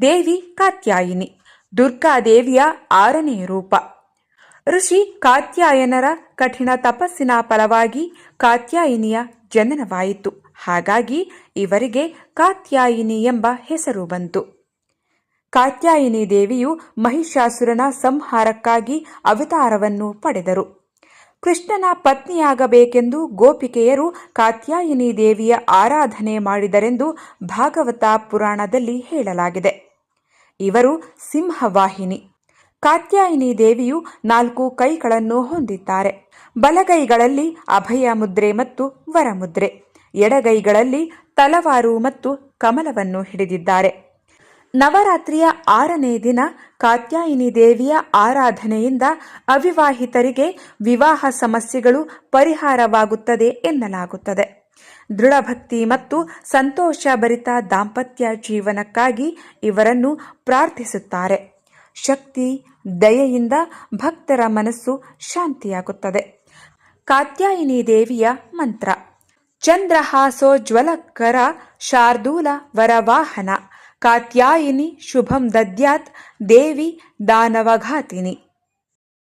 ದೇವಿ ಕಾತ್ಯಾಯಿನಿ ದುರ್ಗಾದೇವಿಯ ಆರನೇ ರೂಪ. ಋಷಿ ಕಾತ್ಯಾಯನರ ಕಠಿಣ ತಪಸ್ಸಿನ ಫಲವಾಗಿ ಕಾತ್ಯಾಯಿನಿಯ ಜನನವಾಯಿತು. ಹಾಗಾಗಿ ಇವರಿಗೆ ಕಾತ್ಯಾಯಿನಿ ಎಂಬ ಹೆಸರು ಬಂತು. ಕಾತ್ಯಾಯಿನಿ ದೇವಿಯು ಮಹಿಷಾಸುರನ ಸಂಹಾರಕ್ಕಾಗಿ ಅವತಾರವನ್ನು ಪಡೆದರು. ಕೃಷ್ಣನ ಪತ್ನಿಯಾಗಬೇಕೆಂದು ಗೋಪಿಕೆಯರು ಕಾತ್ಯಾಯಿನಿ ದೇವಿಯ ಆರಾಧನೆ ಮಾಡಿದರೆಂದು ಭಾಗವತ ಪುರಾಣದಲ್ಲಿ ಹೇಳಲಾಗಿದೆ. ಇವರು ಸಿಂಹವಾಹಿನಿ. ಕಾತ್ಯಾಯಿನಿ ದೇವಿಯು ನಾಲ್ಕು ಕೈಗಳನ್ನು ಹೊಂದಿದ್ದಾರೆ. ಬಲಗೈಗಳಲ್ಲಿ ಅಭಯ ಮುದ್ರೆ ಮತ್ತು ವರಮುದ್ರೆ. ಎಡಗೈಗಳಲ್ಲಿ ತಲವಾರು ಮತ್ತು ಕಮಲವನ್ನು ಹಿಡಿದಿದ್ದಾರೆ. ನವರಾತ್ರಿಯ ಆರನೇ ದಿನ ಕಾತ್ಯಾಯಿನಿ ದೇವಿಯ ಆರಾಧನೆಯಿಂದ ಅವಿವಾಹಿತರಿಗೆ ವಿವಾಹ ಸಮಸ್ಯೆಗಳು ಪರಿಹಾರವಾಗುತ್ತದೆ ಎನ್ನಲಾಗುತ್ತದೆ. ದೃಢಭಕ್ತಿ ಮತ್ತು ಸಂತೋಷಭರಿತ ದಾಂಪತ್ಯ ಜೀವನಕ್ಕಾಗಿ ಇವರನ್ನು ಪ್ರಾರ್ಥಿಸುತ್ತಾರೆ. ಶಕ್ತಿ, ದಯೆಯಿಂದ ಭಕ್ತರ ಮನಸ್ಸು ಶಾಂತಿಯಾಗುತ್ತದೆ. ಕಾತ್ಯಾಯಿನಿ ದೇವಿಯ ಮಂತ್ರ ಚಂದ್ರಹಾಸೋಜ್ವಲಕರ ಶಾರ್ದೂಲ ವರವಾಹನ. ಕಾತ್ಯಾಯಿನಿ ಶುಭಂ ದದ್ಯಾತ್ ದೇವಿ ದಾನವಘಾತಿನಿ.